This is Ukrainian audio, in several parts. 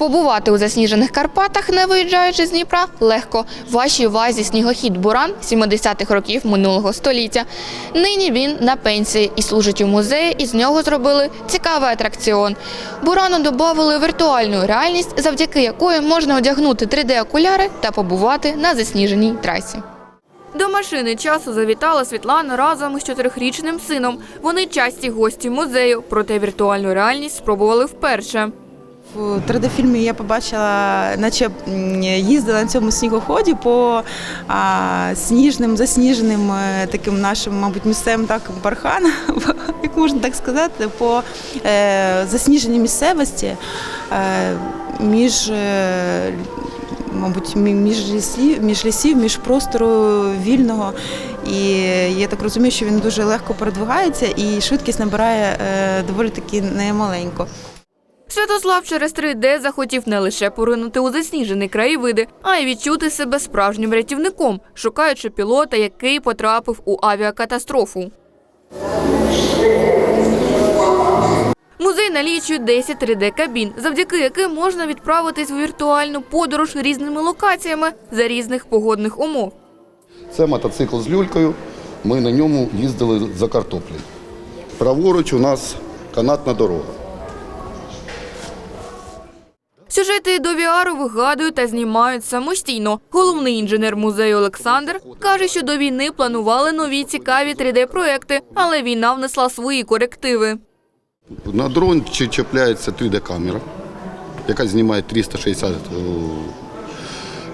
Побувати у засніжених Карпатах, не виїжджаючи з Дніпра, легко. Вашій увазі снігохід Буран 70-х років минулого століття. Нині він на пенсії і служить у музеї, і з нього зробили цікавий атракціон. Бурану додали віртуальну реальність, завдяки якої можна одягнути 3D-окуляри та побувати на засніженій трасі. До машини часу завітала Світлана разом із чотирьохрічним сином. Вони часті гості музею, проте віртуальну реальність спробували вперше. В 3D-фільмі я побачила, наче їздила на цьому снігоході по а, сніжним, засніженим е, таким нашим, мабуть, місцевим так бархан, як можна так сказати, по е, засніженій місцевості е, між. Е, Мабуть, між лісів, між лісів, між простору вільного. І я так розумію, що він дуже легко передвигається і швидкість набирає е, доволі таки немаленько. Святослав через 3D захотів не лише поринути у засніжені краєвиди, а й відчути себе справжнім рятівником, шукаючи пілота, який потрапив у авіакатастрофу. Музей налічує 10 3D-кабін, завдяки яким можна відправитись у віртуальну подорож різними локаціями за різних погодних умов. Це мотоцикл з люлькою. Ми на ньому їздили за картоплею. Праворуч у нас канатна дорога. Сюжети до VR вигадують та знімають самостійно. Головний інженер музею Олександр каже, що до війни планували нові цікаві 3D-проекти, але війна внесла свої корективи. На дрон чіпляється 3D-камера, яка знімає 360 е,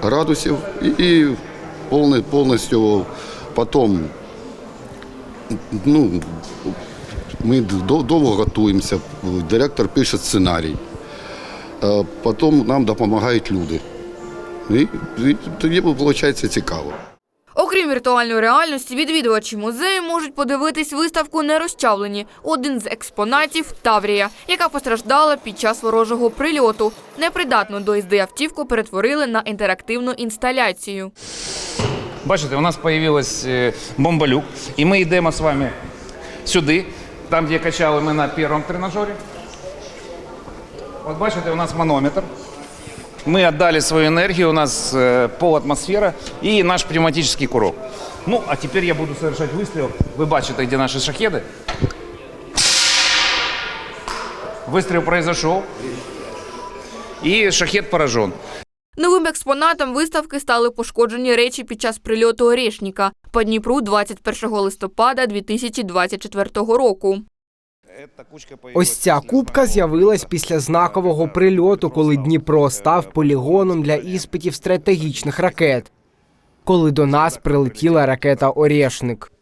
градусів і повністю потім ну, ми довго готуємося, директор пише сценарій, Е, потім нам допомагають люди. І, і тоді виходить цікаво. Окрім віртуальної реальності, відвідувачі музею можуть подивитись виставку «Нерозчавлені». Один з експонатів – Таврія, яка постраждала під час ворожого прильоту. Непридатну до їзди автівку перетворили на інтерактивну інсталяцію. Бачите, у нас з'явилась е, бомбалюк, і ми йдемо з вами сюди, там, де качали ми на першому тренажері. От бачите, у нас манометр. Ми віддали свою енергію, у нас е, пол і наш пневматичний курок. Ну, а тепер я буду совершать вистріл. Ви бачите, де наші шахеди. Вистріл произошов. І шахет поражен. Новим експонатом виставки стали пошкоджені речі під час прильоту Орешніка по Дніпру 21 листопада 2024 року. Ось ця кубка з'явилась після знакового прильоту, коли Дніпро став полігоном для іспитів стратегічних ракет. Коли до нас прилетіла ракета Орешник.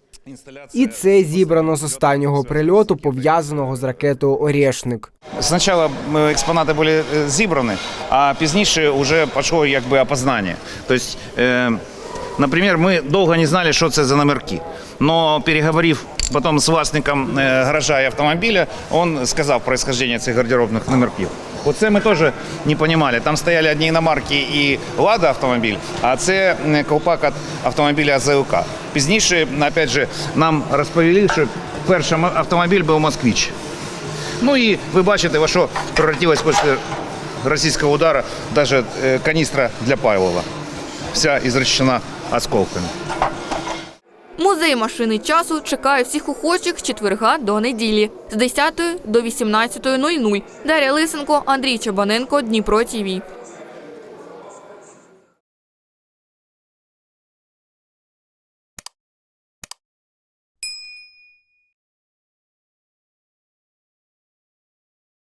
І це зібрано з останнього прильоту, пов'язаного з ракетою Орешник. Спочатку е, експонати були е, зібрані, а пізніше вже пішло якби опознання. Тобто, е, наприклад, ми довго не знали, що це за номерки. Но переговорив потім з власником е, гаража і автомобіля, він сказав происхождення цих гардеробних номерків. Оце ми теж не розуміли. Там стояли одні іномарки і Лада автомобіль, а це е, колпак від автомобіля ЗЛК. Пізніше, опять же, нам розповіли, що перший автомобіль був «Москвич». Ну і ви бачите, во що превратилась після російського удару навіть е, каністра для Павлова. Вся ізречена осколками. Музей машини часу чекає всіх охочих з четверга до неділі з 10 до 18.00. Дар'я Лисенко, Андрій Чабаненко, Дніпро ТІВІ.